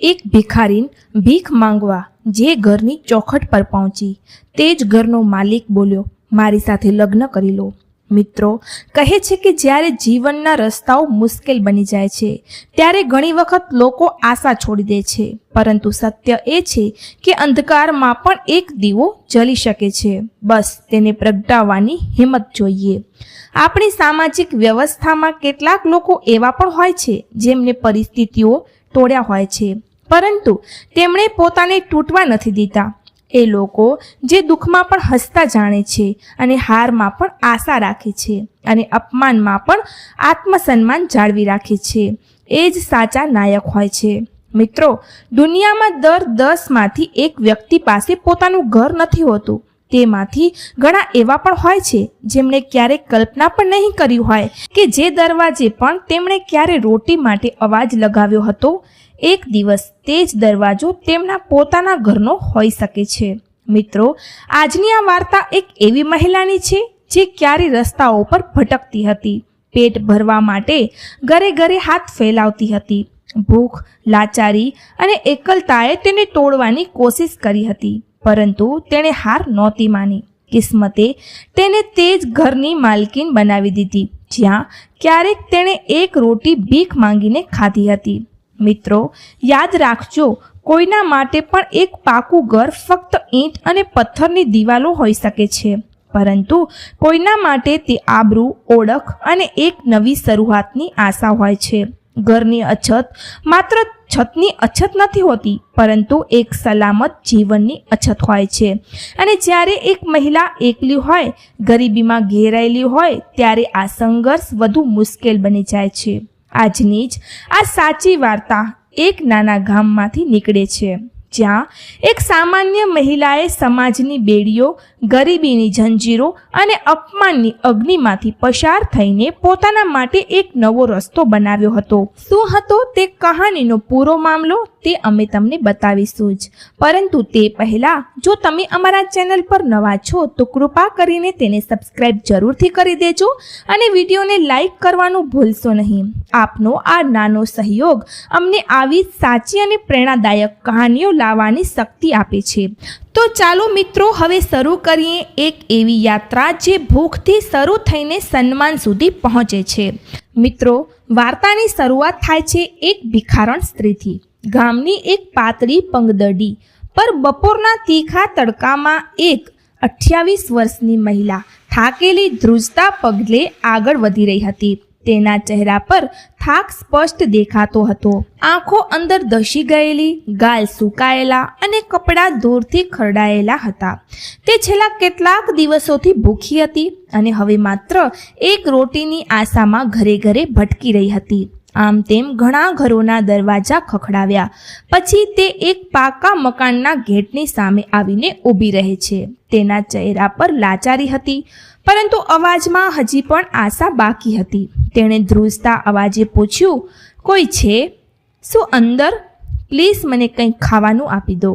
એક ભિખારીન ભીખ માંગવા જે ઘરની ચોખટ પર પહોંચી, તે જ ઘરનો માલિક બોલ્યો, મારી સાથે લગ્ન કરી લો. મિત્રો, કહે છે કે જ્યારે જીવનના રસ્તાઓ મુશ્કેલ બની જાય છે, ત્યારે ઘણી વખત લોકો આશા છોડી દે છે. પરંતુ સત્ય એ છે કે અંધકારમાં પણ એક દીવો જલી શકે છે. બસ, તેને પ્રગટાવવાની હિંમત જોઈએ. આપણી સામાજિક વ્યવસ્થામાં કેટલાક લોકો એવા પણ હોય છે જેમને પરિસ્થિતિઓ તોડ્યા હોય છે. પરંતુ તેમણે પોતાને તૂટવા નથી દીધા. એ લોકો જે દુઃખમાં પણ હસતા જાણે છે અને હારમાં પણ આશા રાખે છે અને અપમાનમાં પણ આત્મસન્માન જાળવી રાખે છે. એ જ સાચા નાયક હોય છે. મિત્રો, દુનિયામાં દર દસમાંથી એક વ્યક્તિ પાસે પોતાનું ઘર નથી હોતું. તેમાંથી ઘણા એવા પણ હોય છે જેમણે ક્યારેય કલ્પના પણ નહીં કરી હોય કે જે દરવાજે પણ તેમણે ક્યારે રોટી માટે અવાજ લગાવ્યો હતો, એક દિવસ તે જ દરવાજો તેમના પોતાના ઘરનો હોઈ શકે છે. મિત્રો, આજની આ વાર્તા એક એવી મહિલાની છે જે ક્યારે રસ્તાઓ પર ભટકતી હતી, પેટ ભરવા માટે ઘરે ઘરે હાથ ફેલાવતી હતી, ભૂખ, લાચારી અને એકલતાએ તેને તોડવાની કોશિશ કરી હતી. પરંતુ તેણે હાર નહોતી માની. કિસ્મતે તેને તે જ ઘરની માલકીન બનાવી દીધી, જ્યાં ક્યારેક તેણે એક રોટી ભીખ માંગીને ખાધી હતી. મિત્રો, યાદ રાખજો, કોઈના માટે પણ એક પાકું ઘર ફક્ત ઈંટ અને પથ્થરની દિવાલો હોઈ શકે છે. પરંતુ કોઈના માટે તે આબરૂ, ઓળખ અને એક નવી શરૂઆતની આશા હોય છે. ઘરની અછત. માત્ર છતની અછત નથી હોતી, પરંતુ એક સલામત જીવનની અછત હોય છે. અને જ્યારે એક મહિલા એકલી હોય, ગરીબીમાં ઘેરાયેલી હોય, ત્યારે આ સંઘર્ષ વધુ મુશ્કેલ બની જાય છે. આજની જ આ સાચી વાર્તા એક નાના ગામમાંથી નીકળે છે, જ્યાં એક સામાન્ય મહિલાએ સમાજની બેડીઓ ગરીબીની જંજીરો અને અપમાનની અગ્નિમાંથી પસાર થઈને પોતાના માટે એક નવો રસ્તો બનાવ્યો હતો. શું હતો તે કહાનીનો પૂરો મામલો તે અમે તમને બતાવીશું જ. પરંતુ તે પહેલાં જો તમે અમારા ચેનલ પર નવા છો તો કૃપા કરીને તેને સબસ્ક્રાઇબ જરૂરથી કરી દેજો અને વિડીયોને લાઇક કરવાનું ભૂલશો નહીં. આપનો આ નાનો સહયોગ અમને આવી સાચી અને પ્રેરણાદાયક કહાનીઓ લાવવાની શક્તિ આપે છે. તો ચાલો મિત્રો, હવે શરૂ કરીએ એક એવી યાત્રા જે ભૂખથી શરૂ થઈને સન્માન સુધી પહોંચે છે. મિત્રો, વાર્તાની શરૂઆત થાય છે એક ભિખારણ સ્ત્રીથી. ગામની એક પાતળી પંગદડી પર બપોરના તીખા તડકામાં એક અઠ્યાવીસ વર્ષની મહિલા થાકેલી ધ્રુજતા પગલે આગળ વધી રહી હતી. તેના ચહેરા પર થાક સ્પષ્ટ દેખાતો હતો. આંખો અંદર ધસી ગયેલી, ગાલ સુકાયેલા અને કપડાં દૂરથી ખરડાયેલા હતા. તે છેલ્લા કેટલાક દિવસોથી ભૂખી હતી અને હવે માત્ર એક રોટીની આશામાં ઘરે ઘરે ભટકી રહી હતી. આમ તેમ ઘણા ઘરોના દરવાજા ખખડાવ્યા. પછી તે એક પાકા મકાનના ગેટની સામે આવીને ઊભી રહે છે. તેના ચહેરા પર લાચારી હતી. પરંતુ અવાજમાં હજી પણ આશા બાકી હતી. તેણે ધ્રુજતા અવાજે પૂછ્યું, કોઈ છે? શું અંદર? પ્લીઝ મને કંઈક ખાવાનું આપી દો.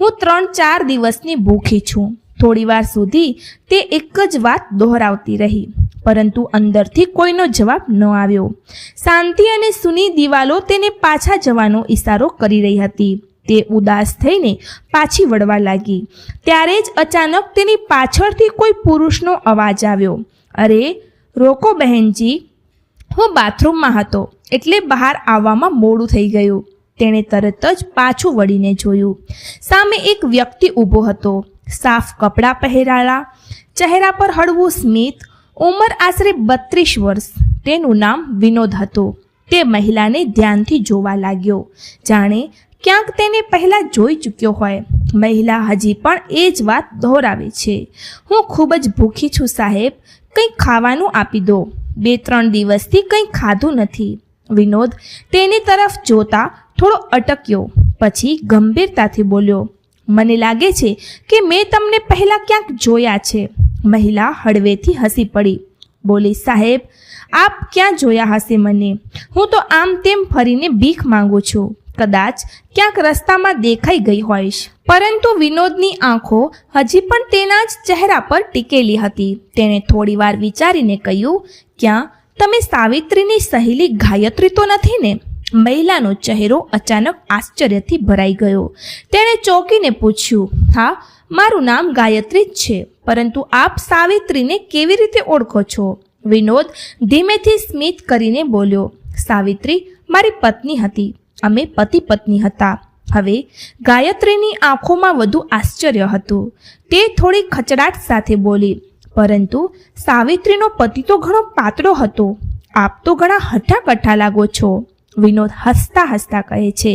હું ત્રણ ચાર દિવસની ભૂખી છું. થોડીવાર સુધી તે એક જ વાત દોહરાવતી રહી, પરંતુ અંદરથી કોઈનો જવાબ ન આવ્યો. શાંતિ અને સુની દિવાલો તેને પાછા જવાનો ઈશારો કરી રહી હતી. તે ઉદાસ થઈને પાછી વળવા લાગી. ત્યારે જ અચાનક તેની પાછળથી કોઈ પુરુષનો અવાજ આવ્યો. અરે, રોકો બહેનજી, હું બાથરૂમમાં હતો, એટલે બહાર આવવામાં મોડું થઈ ગયું. તેણે તરત જ પાછું વળીને જોયું. સામે એક વ્યક્તિ ઊભો હતો. સાફ કપડાં પહેરાળા ચહેરા પર હળવું સ્મિત, ઉંમર આશરે બત્રીસ વર્ષ. તેનું નામ વિનોદ હતું. તે મહિલાને ધ્યાનથી જોવા લાગ્યો. જાણે ક્યાંક તેને પહેલાં જોઈ ચૂક્યો હોય. મહિલા હજી પણ એ જ વાત દોહરાવે છે. હું ખૂબ જ ભૂખી છું, સાહેબ. કંઈ ખાવાનું આપી દો. બે ત્રણ દિવસથી કંઈ ખાધું નથી. વિનોદ તેની તરફ જોતા થોડો અટક્યો, પછી ગંભીરતાથી બોલ્યો, મને લાગે છે કે મેં તમને પહેલાં ક્યાંક જોયા છે. મહિલા હળવેથી હસી પડી, બોલી, સાહેબ, આપ ક્યાં જોયા હશે મને? હું તો આમ તેમ ફરીને ભીખ માંગુ છું. કદાચ ક્યાંક રસ્તામાં દેખાઈ ગઈ હોઈશ. પરંતુ વિનોદની આંખો હજી પણ તેના જ ચહેરા પર ટીકેલી હતી. તેણે થોડીવાર વિચારીને કહ્યું, ક્યાં? તમે સાવિત્રીની સહેલી ગાયત્રી તો નથી ને? મહિલાનો ચહેરો અચાનક આશ્ચર્યથી ભરાઈ ગયો. તેણે ચોંકીને પૂછ્યું, હા, મારું નામ ગાયત્રી જ છે, પરંતુ આપ સાવિત્રીને કેવી રીતે ઓળખો છો? વિનોદ ધીમેથી સ્મિત કરીને બોલ્યો, સાવિત્રી મારી પત્ની હતી. અમે પતિ પત્ની હતા. હવે ગાયત્રીની આંખોમાં વધુ આશ્ચર્ય હતું. તે થોડી ખચડાટ સાથે બોલી, પરંતુ સાવિત્રીનો પતિ તો ઘણો પાતળો હતો. આપ તો ઘણા હઠાકઠા લાગો છો. વિનોદ હસતા હસતા કહે છે,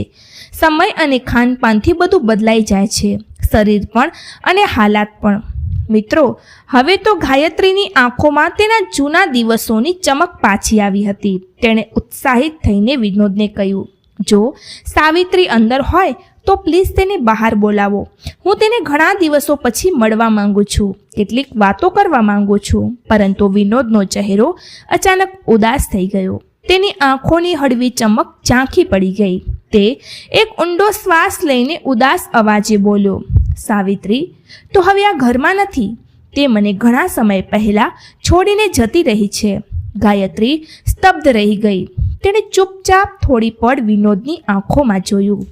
સમય અને ખાનપાનથી બધું બદલાઈ જાય છે. શરીર પણ અને હાલાત પણ. મિત્રો, હવે તો ગાયત્રીની આંખોમાં તેના જૂના દિવસોની ચમક પાછી આવી હતી. તેણે ઉત્સાહિત થઈને વિનોદને કહ્યું જો સાવિત્રી અંદર હોય, તો પ્લીઝ તેને બહાર બોલાવો. હું તેને ઘણા દિવસો પછી મળવા માંગુ છું. કેટલીક વાતો કરવા માંગુ છું, પરંતુ વિનોદનો ચહેરો અચાનક ઉદાસ થઈ ગયો. તેની આંખોની હળવી ચમક ઝાંખી પડી ગઈ. તે એક ઊંડો શ્વાસ લઈને ઉદાસ અવાજે બોલ્યો, સાવિત્રી, તો હવે આ ઘરમાં નથી? તે મને ઘણા સમય પહેલાં છોડીને જતી રહી છે. ગાયત્રી સ્તબ્ધ રહી ગઈ. તેણે ચૂપચાપ થોડી પળ વિનોદની આંખોમાં જોયું.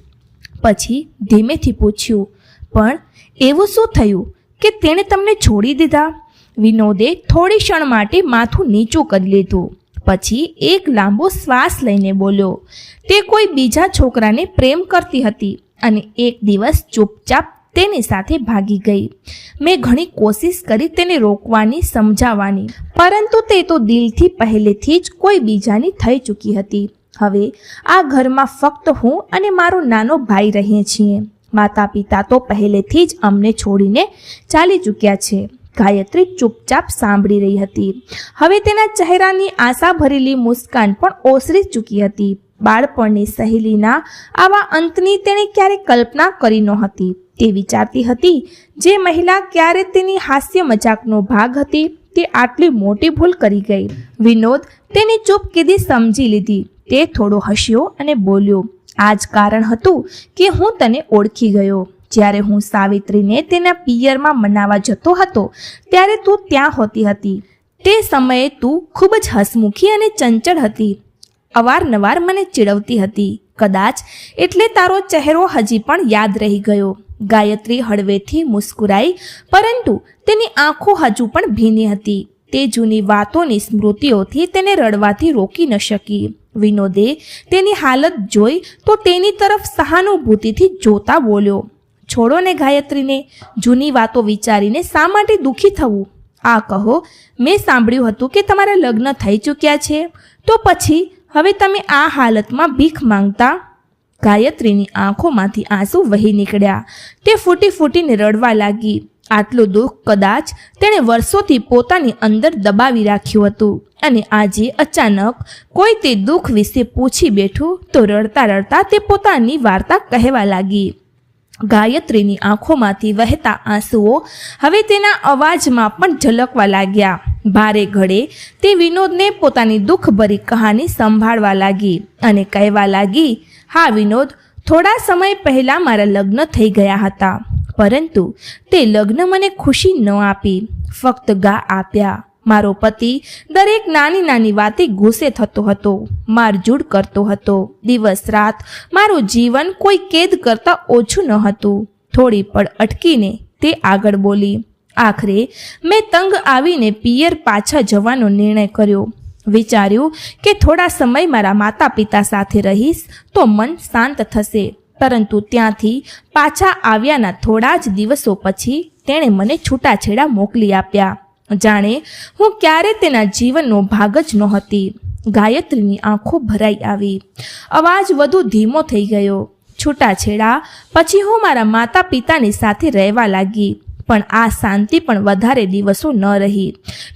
પછી ધીમેથી પૂછ્યું, પણ એવું શું થયું કે તેણે તમને છોડી દીધા? વિનોદે થોડી ક્ષણ માટે માથું નીચું કરી લીધું. પછી એક લાંબો શ્વાસ લઈને બોલ્યો, તે કોઈ બીજા છોકરાને પ્રેમ કરતી હતી અને એક દિવસ ચૂપચાપ તેની સાથે ભાગી ગઈ. મેં ઘણી કોશિશ કરી તેને રોકવાની, સમજાવવાની. પરંતુ તે તો દિલથી પહેલેથી જ કોઈ બીજાની થઈ ચૂકી હતી. હવે આ ઘરમાં ફક્ત હું અને મારો નાનો ભાઈ રહીએ છીએ. માતા પિતા તો પહેલેથી જ અમને છોડીને ચાલી ચૂક્યા છે. ગાયત્રી ચૂપચાપ સાંભળી રહી હતી. હવે તેના ચહેરાની આશા ભરેલી મુસ્કાન પણ ઓસરી ચૂકી હતી. બાળપણની સહેલીના આવા અંતની તેણે ક્યારે કલ્પના કરી નહોતી. તે વિચારતી હતી, જે મહિલા ક્યારે તેની હાસ્ય મજાકનો ભાગ હતી, તે આટલી મોટી ભૂલ કરી ગઈ. વિનોદ તેની ચૂપ કીધી સમજી લીધી. તે થોડો હસ્યો અને બોલ્યો આ જ કારણ હતું કે હું તને ઓળખી ગયો. જ્યારે હું સાવિત્રીને તેના પિયરમાં મનાવા જતો હતો, ત્યારે તું ત્યાં હોતી હતી. તે સમયે તું ખૂબ જ હસમુખી અને ચંચળ હતી. અવારનવાર મને ચીડવતી હતી. કદાચ એટલે તારો ચહેરો હજી પણ યાદ રહી ગયો. ગાયત્રી હળવેથી મુસ્કુરાઈ, પરંતુ તેની આંખો હજુ પણ ભીની હતી. તે જૂની વાતોની સ્મૃતિઓથી તેને રડવાથી રોકી ન શકી. વિનોદે તેની હાલત જોઈ તો તેની તરફ સહાનુભૂતિથી જોતા બોલ્યો, છોડો ને ગાયત્રીને, જૂની વાતો વિચારીને શા માટે દુઃખી થવું? આ કહો, મેં સાંભળ્યું હતું કે તમારા લગ્ન થઈ ચૂક્યા છે. તો પછી, હવે તમે આ હાલતમાં ભીખ માંગતા? ગાયત્રીની આંખોમાંથી આંસુ વહી નીકળ્યા. તે ફૂટી ફૂટીને રડવા લાગી. આટલું દુઃખ કદાચ તેણે વર્ષોથી પોતાની અંદર દબાવી રાખ્યું હતું. અને આજે અચાનક કોઈ તે દુઃખ વિશે પૂછી બેઠું તો રડતા રડતા તે પોતાની વાર્તા કહેવા લાગી. ગાયત્રીની આંખોમાંથી વહેતા આંસુઓ હવે તેના અવાજમાં પણ ઝલકવા લાગ્યા. ભારે ઘડે તે વિનોદને પોતાની દુઃખભરી કહાની સંભાળવા લાગી અને કહેવા લાગી હા, વિનોદ, થોડા સમય પહેલાં મારા લગ્ન થઈ ગયા હતા, પરંતુ તે લગ્ન મને ખુશી ન આપી. ફક્ત ગા આપ્યા. મારો પતિ દરેક નાની નાની વાતે ગુસ્સે થતો હતો, મારઝૂડ કરતો હતો. દિવસ રાત મારું જીવન કોઈ કેદ કરતાં ઓછું ન હતું. થોડી પળ અટકીને તે આગળ બોલી, આખરે મેં તંગ આવીને પિયર પાછા જવાનો નિર્ણય કર્યો. વિચાર્યું કે થોડા સમય મારા માતા પિતા સાથે રહીશ તો મન શાંત થશે. પરંતુ ત્યાંથી પાછા આવ્યાના થોડા જ દિવસો પછી તેણે મને છૂટાછેડા મોકલી આપ્યા. જાણે હું ક્યારે તેના જીવનનો ભાગ જ નહોતી. ગાયત્રીની આંખો ભરાઈ આવી. અવાજ વધુ ધીમો થઈ ગયો. છૂટાછેડા પછી હું મારા માતા પિતાની સાથે રહેવા લાગી. પણ આ શાંતિ પણ વધારે દિવસો ન રહી.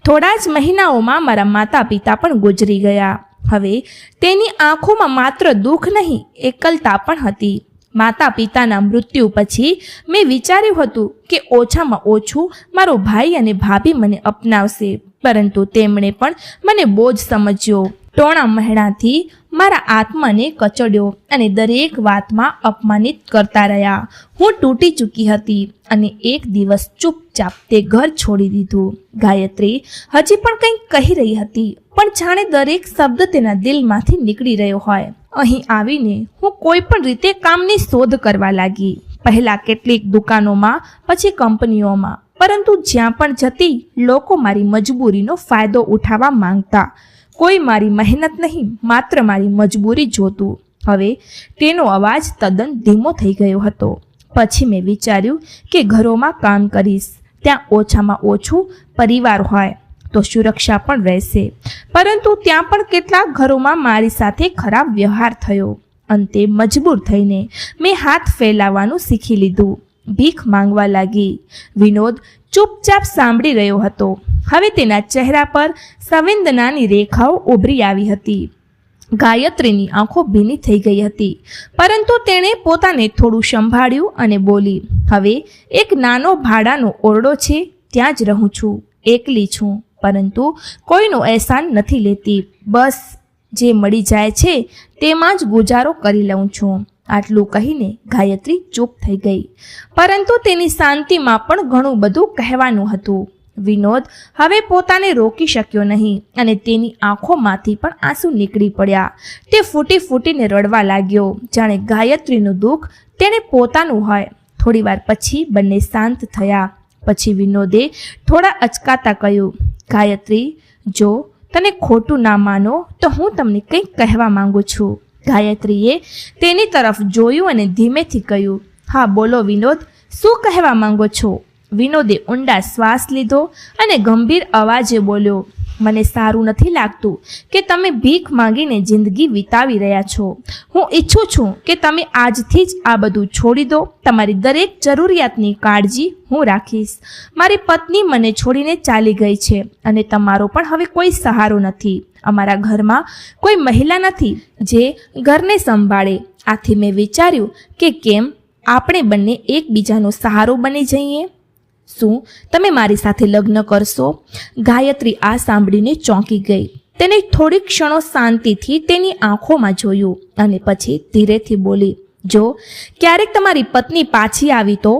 થોડા જ મહિનાઓમાં મારા માતા પિતા પણ ગુજરી ગયા. હવે તેની આંખોમાં માત્ર દુઃખ નહીં, એકલતા પણ હતી. માતા પિતાના મૃત્યુ પછી મેં વિચાર્યું હતું કે ઓછામાં ઓછું મારો ભાઈ અને ભાભી મને અપનાવશે. પરંતુ તેમણે પણ મને બોજ સમજ્યો. ટોણા મહેણાથી મારા આત્માને કચડ્યો અને દરેક વાતમાં અપમાનિત કરતા રહ્યા. હું તૂટી ચૂકી હતી અને એક દિવસ ચૂપચાપ તે ઘર છોડી દીધું. ગાયત્રી હજી પણ કંઈક કહી રહી હતી, પણ જાણે દરેક શબ્દ તેના દિલમાંથી નીકળી રહ્યો હોય. અહીં આવીને હું કોઈ પણ રીતે કામની શોધ કરવા લાગી. પહેલાં કેટલીક દુકાનોમાં, પછી કંપનીઓમાં. પરંતુ જ્યાં પણ જતી લોકો મારી મજબૂરીનો ફાયદો ઉઠાવવા માંગતા. કોઈ મારી મહેનત નહીં, માત્ર મારી મજબૂરી જોતું. હવે તેનો અવાજ તદ્દન ધીમો થઈ ગયો હતો. પછી મેં વિચાર્યું કે ઘરોમાં કામ કરીશ, ત્યાં ઓછામાં ઓછું પરિવાર હોય તો સુરક્ષા પણ રહેશે. પરંતુ ત્યાં પણ કેટલાક ઘરોમાં મારી સાથે ખરાબ વ્યવહાર થયો. અંતે મજબૂર થઈને મેં હાથ ફેલાવવાનું શીખી લીધું. ભીખ માંગવા લાગી. વિનોદ ચૂપચાપ સાંભળી રહ્યો હતો. હવે તેના ચહેરા પર સંવેદનાની રેખાઓ ઉભરી આવી હતી. ગાયત્રીની આંખો ભીની થઈ ગઈ હતી, પરંતુ તેણે પોતાને થોડું સંભાળ્યું અને બોલી, હવે એક નાનો ભાડાનો ઓરડો છે, ત્યાં જ રહું છું, એકલી છું, પરંતુ કોઈનો અહેસાન નથી લેતી. બસ, જે મળી જાય છે, તેમાં જ ગુજારો કરી લઉં છું. આટલું કહીને ગાયત્રી ચૂપ થઈ ગઈ. પરંતુ તેની શાંતિમાં પણ ઘણું બધું કહેવાનું હતું. વિનોદ હવે પોતાને રોકી શક્યો નહીં અને તેની આંખોમાંથી પણ આંસુ નીકળી પડ્યા. તે ફૂટી ફૂટીને રડવા લાગ્યો. જાણે ગાયત્રીનું દુઃખ તેણે પોતાનું હોય. થોડીવાર પછી બંને શાંત થયા. પછી વિનોદે થોડા અચકાતા કહ્યું, ગાયત્રી, જો તને ખોટું ના માનો તો હું તમને કંઈક કહેવા માંગુ છું. ગાયત્રીએ તેની તરફ જોયું અને ધીમેથી કહ્યું, હા, બોલો વિનોદ, શું કહેવા માંગો છો? વિનોદે ઊંડા શ્વાસ લીધો અને ગંભીર અવાજે બોલ્યો મને સારું નથી લાગતું કે તમે ભીખ માંગીને જિંદગી વિતાવી રહ્યા છો. હું ઈચ્છું છું કે તમે આજથી જ આ બધું છોડી દો. તમારી દરેક જરૂરિયાતની કાળજી હું રાખીશ. મારી પત્ની મને છોડીને ચાલી ગઈ છે અને તમારો પણ હવે કોઈ સહારો નથી. અમારા ઘરમાં કોઈ મહિલા નથી જે ઘરને સંભાળે. આથી મેં વિચાર્યું કે કેમ આપણે બંને એકબીજાનો સહારો બની જઈએ? શું? તમે મારી સાથે લગ્ન કરશો? ગાયત્રી આ સાંભળીને ચોંકી ગઈ. તેને થોડી ક્ષણો શાંતિથી તેની આંખોમાં જોયું અને પછી ધીરેથી બોલી, જો, ક્યારેક તમારી પત્ની પાછી આવી તો?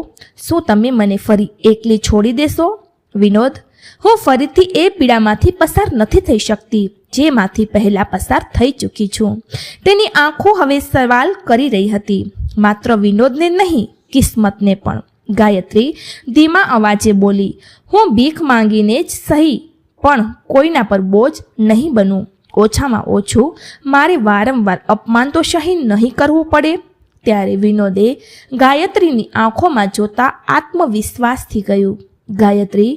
શું તમે મને ફરી એકલી છોડી દેશો? વિનોદ, હું ફરીથી એ પીડામાંથી પસાર નથી થઈ શકતી, જેમાંથી પહેલાં પસાર થઈ ચૂકી છું. તેની આંખો હવે સવાલ કરી રહી હતી. માત્ર વિનોદને નહીં, કિસ્મતને પણ. ગાયત્રી, ધીમા અવાજે બોલી, હું ભીખ માંગીને જ સહી, પણ કોઈના પર બોજ નહીં બનું. ઓછામાં ઓછું મારે વારંવાર અપમાન તો સહી નહીં કરવું પડે. ત્યારે વિનોદે ગાયત્રીની આંખોમાં જોતા આત્મવિશ્વાસથી કહ્યું, ગાયત્રી,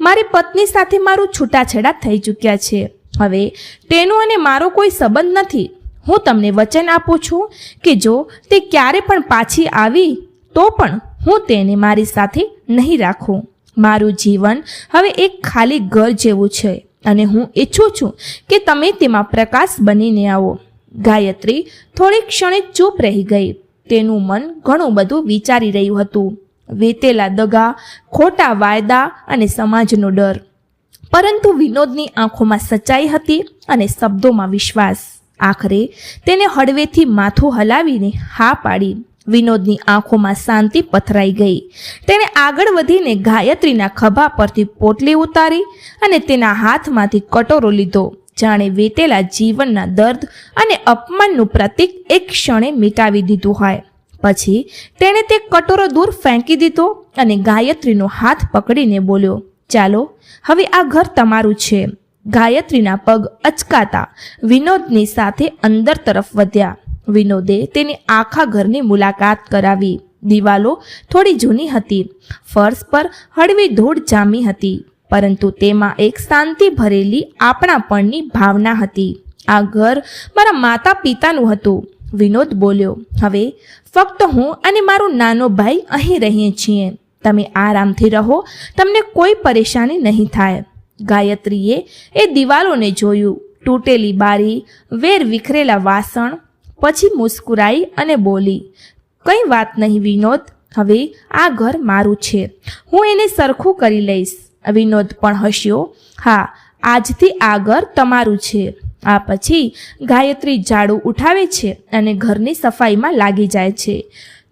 મારી પત્ની સાથે મારું છૂટાછેડા થઈ ચૂક્યા છે. હવે તેનો અને મારો કોઈ સંબંધ નથી. હું તમને વચન આપું છું કે જો તે ક્યારે પણ પાછી આવી, તો પણ હું તેને મારી સાથે નહીં રાખું. મારું જીવન હવે એક ખાલી ઘર જેવું છે અને હું ઈચ્છું છું કે તમે તેમાં પ્રકાશ બનીને આવો. ગાયત્રી થોડી ક્ષણે ચૂપ રહી ગઈ. તેનું મન ઘણું બધું વિચારી રહ્યું હતું. વેતેલા દગા, ખોટા વાયદા અને સમાજનો ડર. પરંતુ વિનોદની આંખોમાં સચ્ચાઈ હતી અને શબ્દોમાં વિશ્વાસ. આખરે તેને હળવેથી માથું હલાવીને હા પાડી. વિનોદની આંખોમાં શાંતિ પથરાઈ ગઈ. તેણે આગળ વધીને ગાયત્રીના ખભા પરથી પોટલી ઉતારી અને તેના હાથમાંથી કટોરો લીધો. જાણે વેતેલા જીવનના દર્દ અને અપમાનનું પ્રતીક એક ક્ષણે મિટાવી દીધું હોય. પછી તેણે તે કટોરો દૂર ફેંકી દીધો અને ગાયત્રીનો હાથ પકડીને બોલ્યો, ચાલો, હવે આ ઘર તમારું છે. ગાયત્રીના પગ અચકાતા વિનોદની સાથે અંદર તરફ વધ્યા. વિનોદે તેની આખા ઘરની મુલાકાત કરાવી. દિવાલો થોડી જૂની હતી. ફર્શ પર હળવી ધૂળ જામી હતી, પરંતુ તેમાં એક શાંતિ ભરેલી આપણાપણની ભાવના હતી. આ ઘર મારા માતા પિતાનું હતું. વિનોદ બોલ્યો, હવે ફક્ત હું અને મારો નાનો ભાઈ અહીં રહીએ છીએ. તમે આરામથી રહો, તમને કોઈ પરેશાની નહીં થાય. ગાયત્રીએ એ દિવાલોને જોયું. તૂટેલી બારી, વેર વિખરેલા વાસણ પછી મુસ્કુરાઈ અને બોલી, કંઈ વાત નહીં વિનોદ, હવે આ ઘર મારું છે. હું એને સરખું કરી લઈશ. વિનોદ પણ હસ્યો, હા, આજથી આ ઘર તમારું છે. આ પછી ગાયત્રી ઝાડુ ઉઠાવે છે અને ઘરની સફાઈમાં લાગી જાય છે.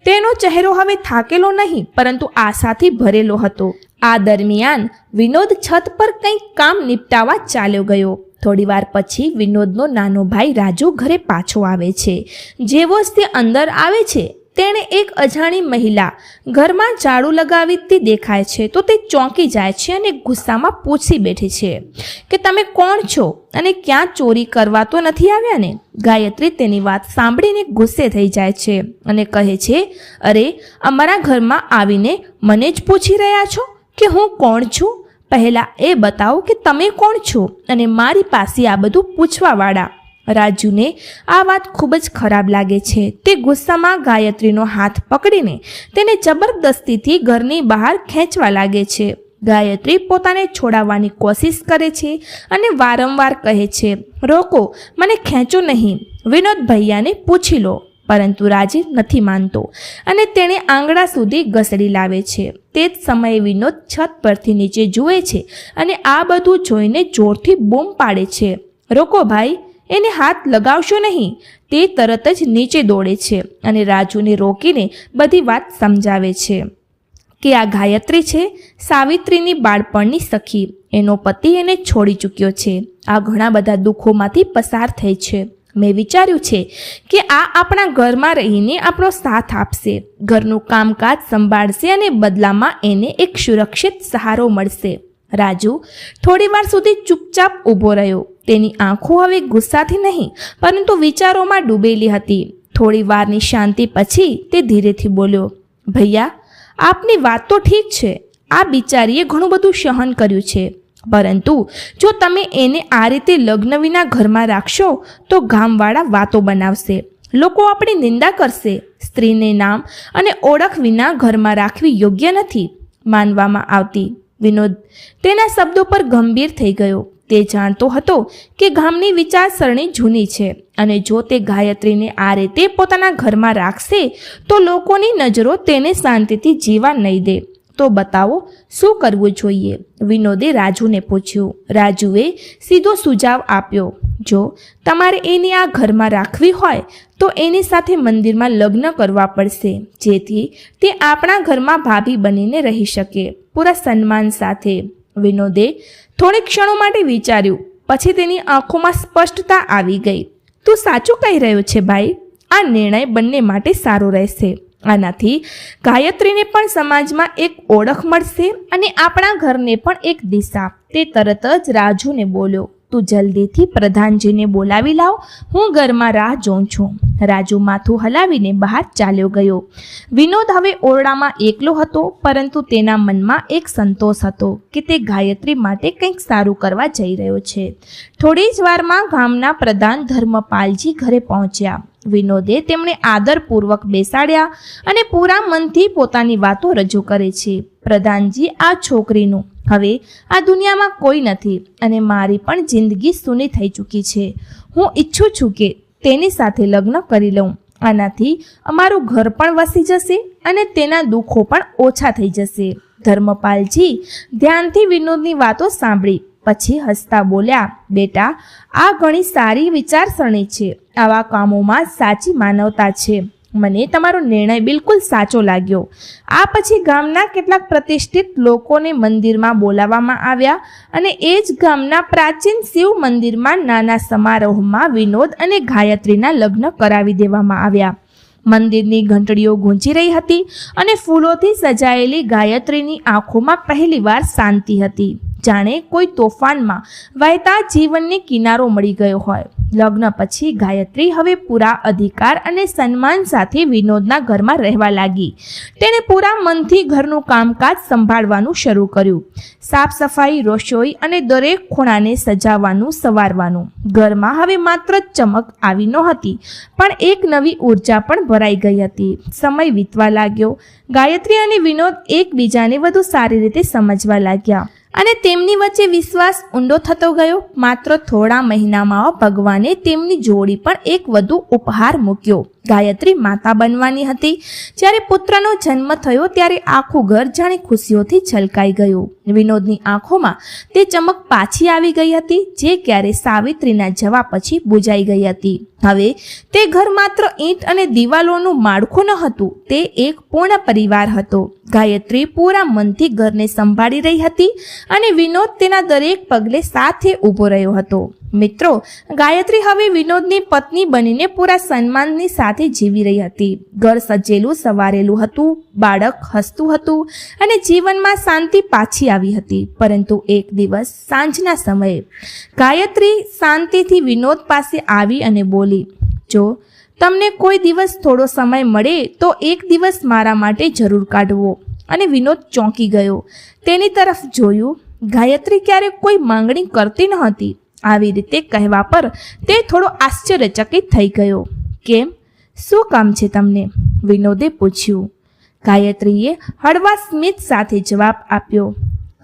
તેનો ચહેરો હવે થાકેલો નહીં, પરંતુ આશાથી ભરેલો હતો. આ દરમિયાન વિનોદ છત પર કંઈક કામ નિપટાવા ચાલ્યો ગયો. થોડી વાર પછી વિનોદનો નાનો ભાઈ રાજુ ઘરે પાછો આવે છે. જેવો જ તે અંદર આવે છે, તેણે એક અજાણી મહિલા ઘરમાં ઝાડુ લગાવીતી દેખાય છે, તો તે ચોંકી જાય છે અને ગુસ્સામાં પૂછી બેઠે છે કે તમે કોણ છો અને ક્યાં ચોરી કરવા તો નથી આવ્યા ને? ગાયત્રી તેની વાત સાંભળીને ગુસ્સે થઈ જાય છે અને કહે છે, અરે, અમારા ઘરમાં આવીને મને જ પૂછી રહ્યા છો કે હું કોણ છું? પહેલાં એ બતાવો કે તમે કોણ છો અને મારી પાસે આ બધું પૂછવાવાળા. રાજુને આ વાત ખૂબ જ ખરાબ લાગે છે. તે ગુસ્સામાં ગાયત્રીનો હાથ પકડીને તેને જબરદસ્તીથી ઘરની બહાર ખેંચવા લાગે છે. ગાયત્રી પોતાને છોડાવવાની કોશિશ કરે છે અને વારંવાર કહે છે, રોકો, મને ખેંચો નહીં. વિનોદ ભૈયાને પૂછી લો. પરંતુ રાજી નથી માનતો અને તેણે આંગણા સુધી ઘસડી લાવે છે. તે જ સમયે વિનોદ છત પરથી નીચે જુએ છે અને આ બધું જોઈને જોરથી બૂમ પાડે છે. રોકો ભાઈ, એને હાથ લગાવશો નહીં? તે તરત જ નીચે દોડે છે અને રાજુને રોકીને બધી વાત સમજાવે છે કે આ ગાયત્રી છે સાવિત્રીની બાળપણની સખી. એનો પતિ એને છોડી ચૂક્યો છે. આ ઘણા બધા દુઃખોમાંથી પસાર થઈ છે. મેં વિચાર્યું છે કે આ આપણા ઘરમાં રહીને આપણો સાથ આપશે, ઘરનું કામકાજ સંભાળશે અને બદલામાં એને એક સુરક્ષિત સહારો મળશે. રાજુ થોડીવાર સુધી ચૂપચાપ ઊભો રહ્યો. તેની આંખો હવે ગુસ્સાથી નહીં, પરંતુ વિચારોમાં ડૂબેલી હતી. થોડી વારની શાંતિ પછી તે ધીરેથી બોલ્યો, ભૈયા, આપની વાત તો ઠીક છે. આ બિચારીએ ઘણું બધું સહન કર્યું છે. પરંતુ જો તમે એને આ રીતે લગ્ન વિના ઘરમાં રાખશો, તો ગામવાળા વાતો બનાવશે. લોકો આપણી નિંદા કરશે. સ્ત્રીને નામ અને ઓળખ વિના ઘરમાં રાખવી યોગ્ય નથી, માનવામાં આવતી. વિનોદ તેના શબ્દો પર ગંભીર થઈ ગયો. તે જાણતો હતો કે ગામની વિચારસરણી જૂની છે અને જો તે ગાયત્રીને આ રીતે પોતાના ઘરમાં રાખશે, તો લોકોની નજરો તેને શાંતિથી જીવા નહીં દે. તો બતાવો, શું કરવું જોઈએ? વિનોદે રાજુને પૂછ્યું. રાજુએ સીધો સુઝાવ આપ્યો. જો તમારે એને આ ઘરમાં રાખવી હોય, તો એની સાથે મંદિરમાં લગ્ન કરવા પડશે, જેથી તે આપણા ઘરમાં ભાભી બનીને રહી શકે. પૂરા સન્માન સાથે વિનોદે થોડી ક્ષણો માટે વિચાર્યું. પછી તેની આંખોમાં સ્પષ્ટતા આવી ગઈ. તું સાચું કહી રહ્યો છે ભાઈ. આ નિર્ણય બંને માટે સારો રહેશે. આનાથી ગાયત્રીને પણ સમાજમાં એક ઓળખ મળશે અને આપણા ઘરને પણ એક દિશા. તે તરત જ રાજુને બોલ્યો, તું જલ્દીથી પ્રધાનજીને બોલાવી લાવ, હું ઘરમાં રાહ જોઉં છું. રાજુ માથું હલાવીને બહાર ચાલ્યો ગયો. વિનોદ હવે ઓરડામાં એકલો હતો, પરંતુ તેના મનમાં એક સંતોષ હતો કે તે ગાયત્રી માટે કંઈક સારું કરવા જઈ રહ્યો છે. થોડી જ વારમાં ગામના પ્રધાન ધર્મપાલજી ઘરે પહોંચ્યા. વિનોદે તેમણે આદરપૂર્વક બેસાડ્યા અને પૂરા મનથી પોતાની વાતો રજૂ કરે છે. પ્રધાનજી, આ છોકરીનું. હવે આ દુનિયામાં કોઈ નથી અને મારી પણ જિંદગી સૂની થઈ ચૂકી છે. હું ઈચ્છું છું કે તેની સાથે લગ્ન કરી લઉં. આનાથી અમારું ઘર પણ વસી જશે અને તેના દુઃખો પણ ઓછા થઈ જશે. ધર્મપાલજી, ધ્યાનથી વિનોદની વાતો સાંભળી. પછી હસતા બોલ્યા, બેટા, આ ઘણી સારી વિચારસરણી છે. આવા કામોમાં સાચી માનવતા છે. મને તમારો નિર્ણય બિલકુલ સાચો લાગ્યો. આ પછી ગામના કેટલાક પ્રતિષ્ઠિત લોકોને મંદિરમાં બોલાવવામાં આવ્યા અને એ જ ગામના પ્રાચીન શિવ મંદિરમાં નાના સમારોહમાં વિનોદ અને ગાયત્રીના લગ્ન કરાવી દેવામાં આવ્યા. મંદિરની ઘંટડીઓ ગૂંજી રહી હતી અને ફૂલોથી સજાયેલી ગાયત્રીની આંખોમાં પહેલીવાર શાંતિ હતી. જાણે કોઈ તોફાનમાં વહેતા જીવનને કિનારો મળી ગયો હોય. લગ્ન પછી ગાયત્રી હવે પૂરા અધિકાર અને સન્માન સાથે વિનોદના ઘરમાં રહેવા લાગી. તેણે પૂરા મનથી ઘરનું કામકાજ સંભાળવાનું શરૂ કર્યું. સાફ સફાઈ, રસોઈ અને દરેક ખૂણાને સજાવવાનું, સવારવાનું. ઘરમાં હવે માત્ર ચમક આવી નહોતી, પણ એક નવી ઊર્જા પણ ભરાઈ ગઈ હતી. સમય વીતવા લાગ્યો. ગાયત્રી અને વિનોદ એકબીજાને વધુ સારી રીતે સમજવા લાગ્યા. અને તેમની વચ્ચે વિશ્વાસ ઊંડો થતો ગયો. માત્ર થોડા મહિનામાં ભગવાને તેમની જોડી પણ એક વધુ ઉપહાર મૂક્યો. ગાયત્રી માતા બનવાની હતી. જ્યારે પુત્રનો જન્મ થયો ત્યારે આખું ઘર જાણે ખુશીઓથી છલકાઈ ગયું. વિનોદની આંખોમાં તે ચમક પાછી આવી ગઈ હતી, જે ક્યારે સાવિત્રીના જવા પછી બુજાઈ ગઈ હતી. હવે તે ઘર માત્ર ઈંટ અને દિવાલોનું માળખું ન હતું, તે એક પૂર્ણ પરિવાર હતો. ગાયત્રી પૂરા મનથી ઘરને સંભાળી રહી હતી અને વિનોદ તેના દરેક પગલે સાથે ઊભો રહ્યો હતો. મિત્રો, ગાયત્રી હવે વિનોદની પત્ની બનીને પૂરા સન્માનની સાથે જીવી રહી હતી. ઘર સજેલું, સવારેલું હતું, બાળક હસતું હતું અને જીવનમાં શાંતિ પાછી આવી હતી. પરંતુ એક દિવસ સાંજના સમયે ગાયત્રી શાંતિથી વિનોદ પાસે આવી અને બોલી, જો તમને કોઈ દિવસ થોડો સમય મળે, તો એક દિવસ મારા માટે જરૂર કાઢવો. અને વિનોદ ચોંકી ગયો. તેની તરફ જોયું, ગાયત્રી ક્યારેક કોઈ માંગણી કરતી ન હતી. આવી રીતે કહેવા પર તે થોડો આશ્ચર્યચકિત થઈ ગયો. કેમ? શું કામ છે તમને? વિનોદે પૂછ્યું. ગાયત્રીએ હળવા સ્મિત સાથે જવાબ આપ્યો,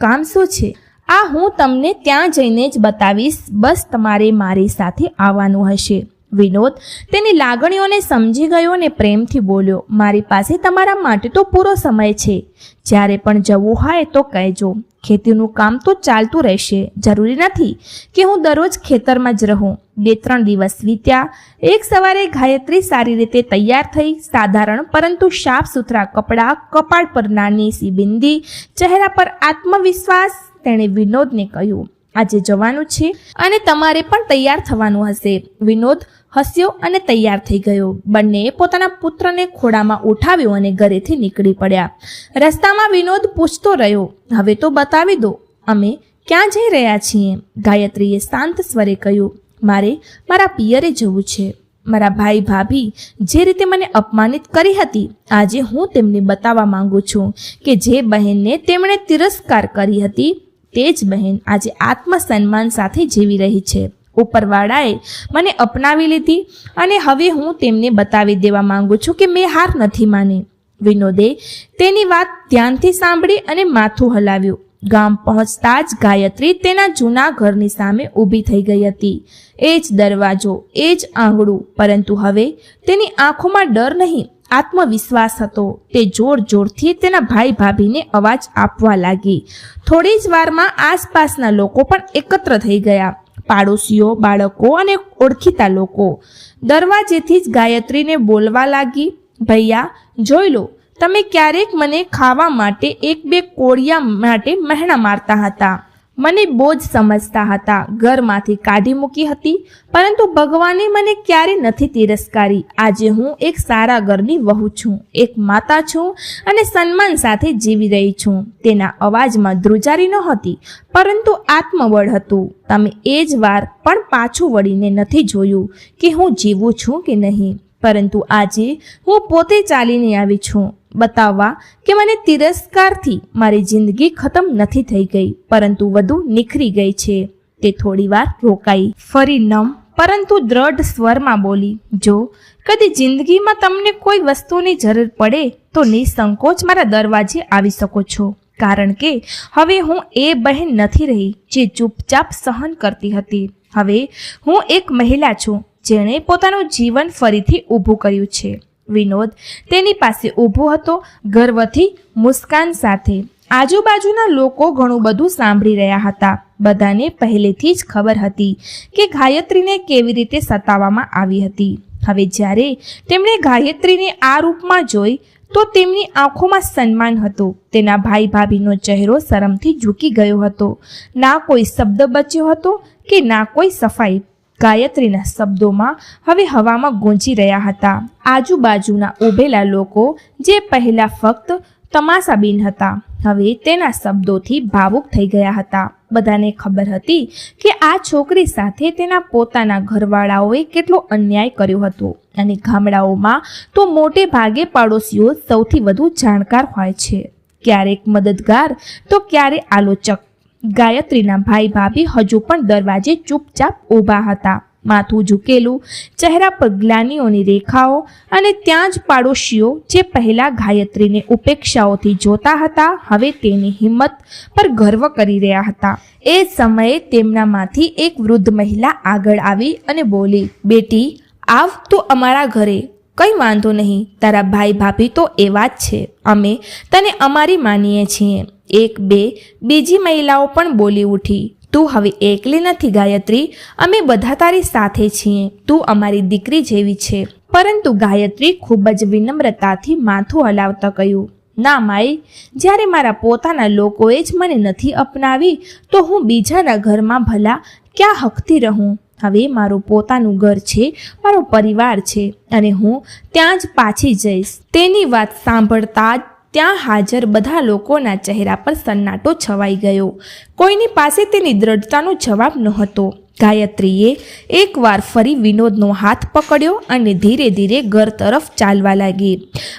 કામ શું છે? આ હું તમને ત્યાં જઈને જ બતાવીશ, બસ તમારે મારી સાથે આવવાનું હશે. વિનોદ તેની લાગણીઓને સમજી ગયો અને પ્રેમથી બોલ્યો, મારી પાસે તમારા માટે તો પૂરો સમય છે. જ્યારે પણ જવું હોય તો કહેજો. ખેતીનું કામ તો ચાલતું રહેશે. જરૂરી નથી કે હું દરરોજ ખેતરમાં જ રહું. બે ત્રણ દિવસ વીત્યા, એક સવારે ગાયત્રી સારી રીતે તૈયાર થઈ, સાધારણ પરંતુ સાફ સુથરા કપડાં, કપાળ પર નાની સી બિંદી, ચહેરા પર આત્મવિશ્વાસ, તેણે વિનોદને કહ્યું, આજે જવાનું છે અને તમારે પણ તૈયાર થવાનું હશે. વિનોદ હસ્યો અને તૈયાર થઈ ગયો. બંનેએ પોતાના પુત્રને ખોળામાં ઉઠાવ્યો અને ઘરેથી નીકળી પડ્યા. રસ્તામાં વિનોદ પૂછતો રહ્યો, હવે તો બતાવી દો, અમે ક્યાં જઈ રહ્યા છીએ? ગાયત્રીએ શાંત સ્વરે કહ્યું, મારે મારા પિયરે જવું છે. મારા ભાઈ ભાભી જે રીતે મને અપમાનિત કરી હતી, આજે હું તેમને બતાવવા માંગુ છું કે જે બહેનને તેમણે તિરસ્કાર કરી હતી, તે જ બહેન આજે આત્મસન્માન સાથે જીવી રહી છે. ઉપરવાળાએ મને અપનાવી લીધી અને હવે હું તેમને બતાવી દેવા માંગુ છું કે મેં હાર નથી માની. વિનોદે તેની વાત ધ્યાનથી સાંભળી અને માથું હલાવ્યું. ગામ પહોંચતા જ ગાયત્રી તેના જૂના ઘરની સામે ઊભી થઈ ગઈ હતી. એ જ દરવાજો, એ જ આંગણું પરંતુ હવે તેની આંખોમાં ડર નહીં, આત્મવિશ્વાસ હતો. તે જોર જોરથી તેના ભાઈ ભાભીને અવાજ આપવા લાગી. થોડી જ વારમાં આસપાસના લોકો પણ એકત્ર થઈ ગયા. પાડોશીઓ, બાળકો અને ઓળખીતા લોકો. દરવાજેથી જ ગાયત્રીને બોલવા લાગી, ભૈયા, જોઈ લો, તમે ક્યારેક મને ખાવા માટે એક બે કોળિયા માટે મહેણા મારતા હતા. મને બોજ સમજતા હતા. ઘરમાંથી કાઢી મૂકી હતી, પરંતુ ભગવાને મને ક્યારે નથી તિરસ્કારી. આજે હું એક સારા ઘરની વહુ છું, એક માતા છું અને સન્માન સાથે જીવી રહી છું. તેના અવાજમાં ધ્રુજારી નહોતી, પરંતુ આત્મબળ હતું. તમે એ જ વાર પણ પાછું વળીને નથી જોયું કે હું જીવું છું કે નહીં. પરંતુ આજે હું પોતે ચાલીને આવી છું. બતાવવા કે મને તિરસ્કારથી મારી જિંદગી ખતમ નથી થઈ ગઈ, પરંતુ વધુ નિખરી ગઈ છે. તે થોડીવાર રોકાઈ. ફરી નમ. પરંતુ દ્રઢ સ્વરમાં બોલી, જો કદી જિંદગીમાં તમને કોઈ વસ્તુની જરૂર પડે, તો નિસંકોચ મારા દરવાજે આવી શકો છો. કારણ કે હવે હું એ બહેન નથી રહી, જે ચૂપચાપ સહન કરતી હતી. હવે હું એક મહિલા છું. જેણે પોતાનું જીવન ફરીથી ઊભું કર્યું છે. વિનોદ તેની પાસે ઊભો હતો, ગર્વથી મુસ્કાન સાથે. આજુબાજુના લોકો ઘણું બધું સાંભળી રહ્યા હતા. બધાને પહેલેથી જ ખબર હતી કે ગાયત્રીને કેવી રીતે સતાવવામાં આવી હતી. હવે જ્યારે તેમણે ગાયત્રીને આ રૂપમાં જોઈ, તો તેમની આંખોમાં સન્માન હતું. તેના ભાઈ ભાભીનો ચહેરો શરમથી ઝૂકી ગયો હતો. ના કોઈ શબ્દ બચ્યો હતો કે ના કોઈ સફાઈ ગાયત્રીના શબ્દોમાં હવે હવામાં ગુંજી રહ્યા હતા. આજુબાજુના ઊભેલા લોકો જે પહેલા ફક્ત તમાશાબીન હતા, હવે તેના શબ્દોથી ભાવુક થઈ ગયા હતા. બધાને ખબર હતી કે આ છોકરી સાથે તેના પોતાના ઘરવાળાઓએ કેટલો અન્યાય કર્યો હતો અને ગામડાઓમાં તો મોટે ભાગે પાડોશીઓ સૌથી વધુ જાણકાર હોય છે. ક્યારેક મદદગાર, તો ક્યારેક આલોચક. ગાયત્રીના ભાઈ ભાભી હજુ પણ દરવાજે ચૂપચાપ ઊભા હતા. માથું ઝૂકેલું, ચહેરા પર ગ્લાનીઓની રેખાઓ અને ત્યાં જ પાડોશીઓ જે પહેલાં ગાયત્રીને ઉપેક્ષાઓથી જોતા હતા, હવે તેની હિંમત પર ગર્વ કરી રહ્યા હતા. એ સમયે તેમનામાંથી એક વૃદ્ધ મહિલા આગળ આવી અને બોલી, બેટી, આવ તો અમારા ઘરે. કંઈ વાંધો નહીં. તારા ભાઈ ભાભી તો એવા જ છે. અમે તને અમારી માનીએ છીએ. એક બે, બીજી મહિલાઓ પણ બોલી ઉઠી, તું હવે એકલી નથી ગાયત્રી, અમે બધા તારી સાથે છીએ, તું અમારી દીકરી જેવી છે. પરંતુ ગાયત્રી ખૂબ જ વિનમ્રતાથી માથું હલાવતા કહ્યું, ના માઈ, જ્યારે મારા પોતાના લોકોએ જ મને નથી અપનાવી, તો હું બીજાના ઘરમાં ભલા ક્યાં હકતી રહું? હવે મારું પોતાનું ઘર છે, મારો પરિવાર છે, અને હું ત્યાં જ પાછી જઈશ. તેની વાત સાંભળતા જ ત્યાં હાજર બધા લોકોના ચહેરા પર સન્નાટો છવાઈ ગયો. કોઈની પાસે તેની દ્રઢતાનો જવાબ નહોતો. ગાયત્રીએ એકવાર ફરી વિનોદનો હાથ પકડ્યો અને ધીરે ધીરે ઘર તરફ ચાલવા લાગી.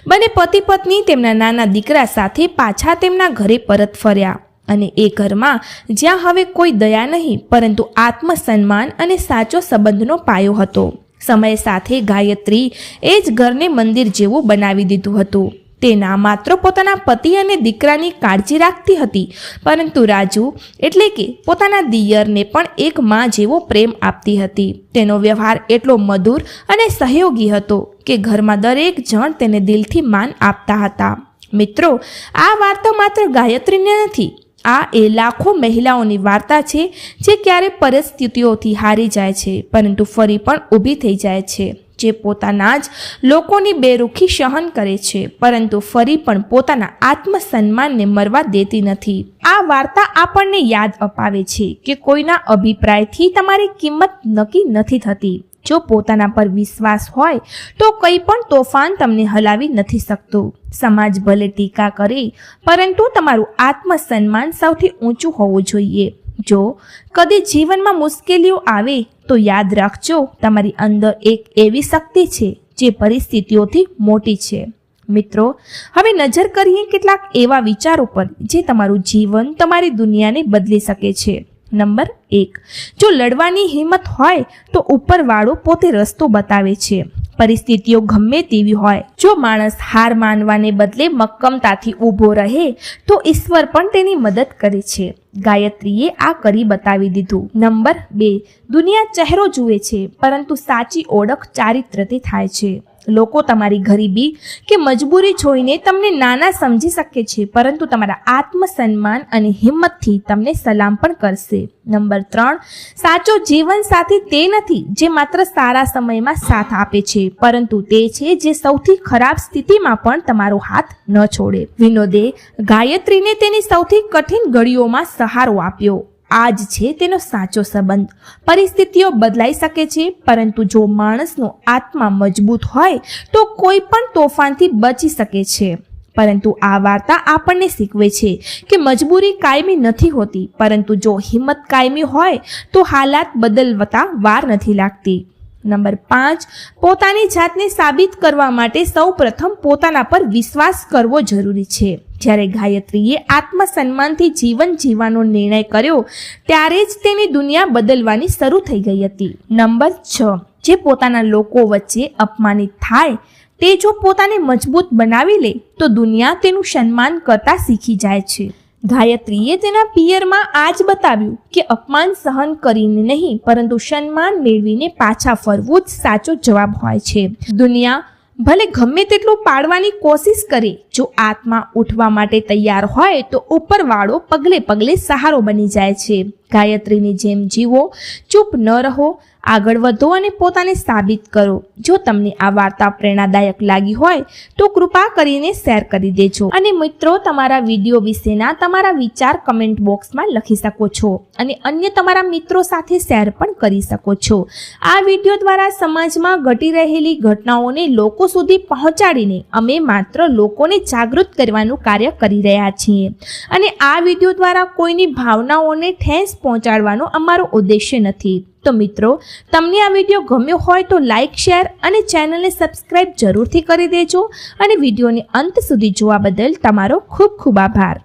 બંને પતિ પત્ની તેમના નાના દીકરા સાથે પાછા તેમના ઘરે પરત ફર્યા અને એ ઘરમાં જ્યાં હવે કોઈ દયા નહીં, પરંતુ આત્મસન્માન અને સાચો સંબંધનો પાયો હતો. સમય સાથે ગાયત્રી એ જ ઘરને મંદિર જેવું બનાવી દીધું હતું. તે ના માત્ર પોતાના પતિ અને દીકરાની કાળજી રાખતી હતી. પરંતુ રાજુ એટલે કે પોતાના દિયરને પણ એક માં જેવો પ્રેમ આપતી હતી. તેનો વ્યવહાર એટલો મધુર અને સહયોગી હતો કે ઘરમાં દરેક જણ તેને દિલથી માન આપતા હતા. મિત્રો, આ વાર્તા માત્ર ગાયત્રીને નથી, આ એ લાખો મહિલાઓની વાર્તા છે જે ક્યારે પરિસ્થિતિઓથી હારી જાય છે, પરંતુ ફરી પણ ઊભી થઈ જાય છે. જે પોતાના જ લોકોની બેરુખી સહન કરે છે, પરંતુ ફરી પણ પોતાના આત્મસન્માનને મરવા દેતી નથી. આ વાર્તા આપણને યાદ અપાવે છે કે કોઈના અભિપ્રાયથી તમારી કિંમત નક્કી નથી થતી. જો પોતાના પર વિશ્વાસ હોય, તો કંઈ પણ તોફાન તમને હલાવી નથી શકતું. સમાજ ભલે ટીકા કરે, પરંતુ તમારું આત્મસન્માન સૌથી ઊંચું હોવું જોઈએ. જો કદી જીવનમાં મુશ્કેલીઓ આવે તો યાદ રાખજો, તમારી અંદર એક એવી શક્તિ છે જે પરિસ્થિતિઓથી મોટી છે. મિત્રો, હવે નજર કરીએ કેટલાક એવા વિચારો પર જે તમારું જીવન તમારી દુનિયાને બદલી શકે છે. નંબર એક, જો લડવાની હિંમત હોય તો ઉપરવાળો પોતે રસ્તો બતાવે છે. પરિસ્થિતિઓ ગમે તેવી હોય. જો માણસ હાર માનવાને બદલે મક્કમતાથી ઊભો રહે, તો ઈશ્વર પણ તેની મદદ કરે છે. ગાયત્રીએ આ કરી બતાવી દીધું. નંબર બે, દુનિયા ચહેરો જુએ છે, પરંતુ સાચી ઓળખ ચારિત્રથી થાય છે. લોકો તમારી ગરીબી કે મજબૂરી જોઈને તમને નાના સમજી શકે છે, પરંતુ તમારા આત્મસન્માન અને હિંમતથી તમને સલામ પણ કરશે. નંબર ત્રણ, સાચો જીવન સાથી તે નથી જે માત્ર સારા સમયમાં સાથ આપે છે, પરંતુ તે છે જે સૌથી ખરાબ સ્થિતિમાં પણ તમારો હાથ ન છોડે. વિનોદે ગાયત્રીને તેની સૌથી કઠિન ઘડીઓમાં સહારો આપ્યો. આ જ છે તેનો સાચો સંબંધ. પરિસ્થિતિઓ બદલાઈ શકે છે, પરંતુ જો માણસનો આત્મા મજબૂત હોય, તો કોઈ પણ તોફાનથી બચી શકે છે. પરંતુ આ વાર્તા આપણને શીખવે છે કે મજબૂરી કાયમી નથી હોતી, પરંતુ જો હિંમત કાયમી હોય, તો હાલાત બદલવતા વાર નથી લાગતી. નંબર પાંચ, પોતાની જાતને સાબિત કરવા માટે સૌ પ્રથમ પોતાના પર વિશ્વાસ કરવો જરૂરી છે. જ્યારે ગાયત્રીએ આત્મસન્માનથી જીવન જીવવાનો નિર્ણય કર્યો, ત્યારે જ તેની દુનિયા બદલવાની શરૂ થઈ ગઈ હતી. નંબર છ. જે પોતાના લોકો વચ્ચે અપમાનિત થાય, તે જો પોતાને મજબૂત બનાવી લે, તો દુનિયા તેનું સન્માન કરતા શીખી જાય છે. ગાયત્રીએ તેના પિયરમાં આ જ બતાવ્યું કે અપમાન સહન કરીને નહીં, પરંતુ સન્માન મેળવીને પાછા ફરવું જ સાચો જવાબ હોય છે. દુનિયા ભલે ગમે તેટલું પાડવાની કોશિશ કરે, જો આત્મા ઉઠવા માટે તૈયાર હોય, તો ઉપરવાળો પગલે પગલે સહારો બની જાય છે. ગાયત્રીની જેમ જીવો, ચૂપ ન રહો આગળ વધો અને પોતાને સાબિત કરો. જો તમને આ વાર્તા પ્રેરણાદાયક લાગી હોય, તો કૃપા કરીને શેર કરી દેજો. અને મિત્રો, તમારા વીડિયો વિશેના તમારા વિચાર કમેન્ટ બોક્સમાં લખી શકો છો અને અન્ય તમારા મિત્રો સાથે શેર પણ કરી શકો છો. આ વીડિયો દ્વારા સમાજમાં ઘટી રહેલી ઘટનાઓને લોકો સુધી પહોંચાડીને અમે માત્ર લોકોને જાગૃત કરવાનું કાર્ય કરી રહ્યા છીએ. અને આ વીડિયો દ્વારા કોઈની ભાવનાઓને ઠેસ પહોંચાડવાનો અમારો ઉદ્દેશ્ય નથી. તો મિત્રો, તમને આ વીડિયો ગમ્યો હોય તો લાઇક શેર અને ચેનલને સબસ્ક્રાઇબ જરૂરથી કરી દેજો અને વિડીયોને અંત સુધી જોવા બદલ તમારો ખૂબ ખૂબ આભાર.